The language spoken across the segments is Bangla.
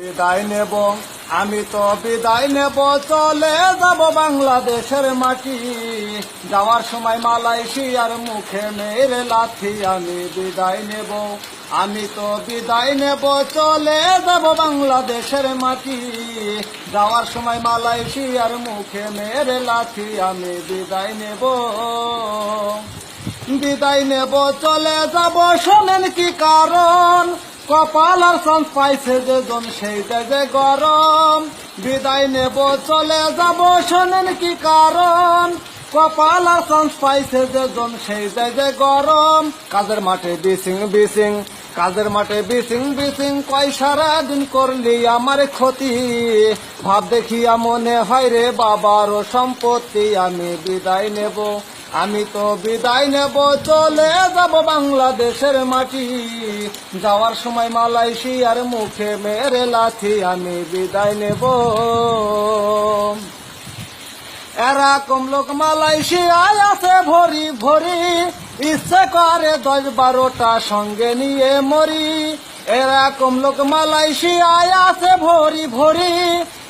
বিদায় নেব, আমি তো বিদায় নেব। চলে যাব বাংলাদেশের মাটি। যাওয়ার সময় মালয়েশিয়ার মুখে মেরে লাথি, আমি বিদায় নেব, আমি তো বিদায় নেব। চলে যাব বাংলাদেশের মাটি। যাওয়ার সময় মালয়েশিয়ার মুখে মেরে লাথি, আমি বিদায় নেব। বিদায় নেব, চলে যাব শোনেন কি কারণ? কপাল আর সন পাইছে যে জন সেই যে গরম। বিদায় নেব, চলে যাব, শোনেন কি কারণ। কপাল আর চান্স পাইছে যে জন সেই যে গরম। কাজের মাঠে বিসিং বিসিং, কাজের মাঠে বিসিং বিসিং কয় সারা দিন করলি আমার ক্ষতি। ভাব দেখিয়া মনে হয় রে বাবারও সম্পত্তি, আমি বিদায় নেব। আমি তো বিদায় নেব, চলে যাব বাংলাদেশের মাটি। যাওয়ার সময় মালয়েশিয়ার মুখে মেরে লাথি আমি বিদায় নেব। এরকম লোক মালয়েশিয়ায় আছে ভরি ভরি। ইচ্ছে করে দশ বারোটা সঙ্গে নিয়ে মরি। এরকম লোক মালয়েশিয়ায় আছে ভরি ভরি।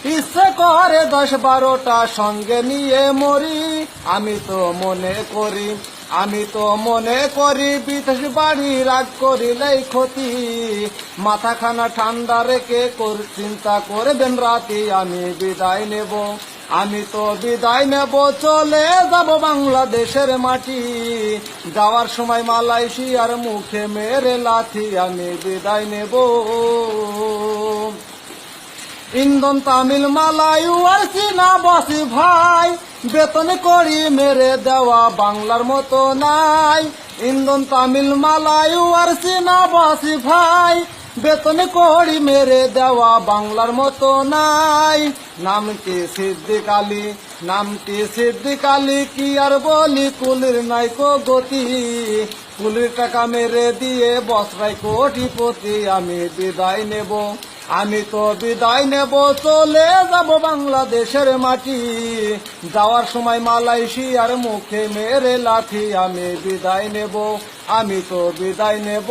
ইচ্ছে করে দশ বারোটা সঙ্গে নিয়ে মরি। আমি তো মনে করি, আমি তো মনে করি বিদেশ বাড়ি রাগ করিলেই ক্ষতি। মাথাখানা ঠান্ডা রেখে কর, চিন্তা করবেন রাতি আমি বিদায় নেব। আমি তো বিদায় নেব, চলে যাব বাংলাদেশের মাটি। যাওয়ার সময় মালয়েশিয়ার মুখে মেরে লাথি আমি বিদায় নেব। ইন্দন তামিল মালায়ু আর চীনা বাসি ভাই। বেতন করি মেরে দেওয়া বাংলার মতো নাই। ইন্দন তামিল মালায়ু আর চীনা বাসি ভাই। বেতন করি মেরে দেওয়া বাংলার মতো নাই। নামটি সিদ্দিক আলী? নামটি সিদ্দিক আলী? কি আর বলি? কুলির নাইকো গতি। কুলির টাকা মেরে দিয়ে বসরাই কোটিপতি আমি বিদায় নেব। আমি তো বিদায় নেব, চলে যাব বাংলাদেশের মাটি। যাওয়ার সময় মালয়েশিয়ার মুখে মেরে লাঠি আমি বিদায় নেব, আমি তো বিদায় নেব।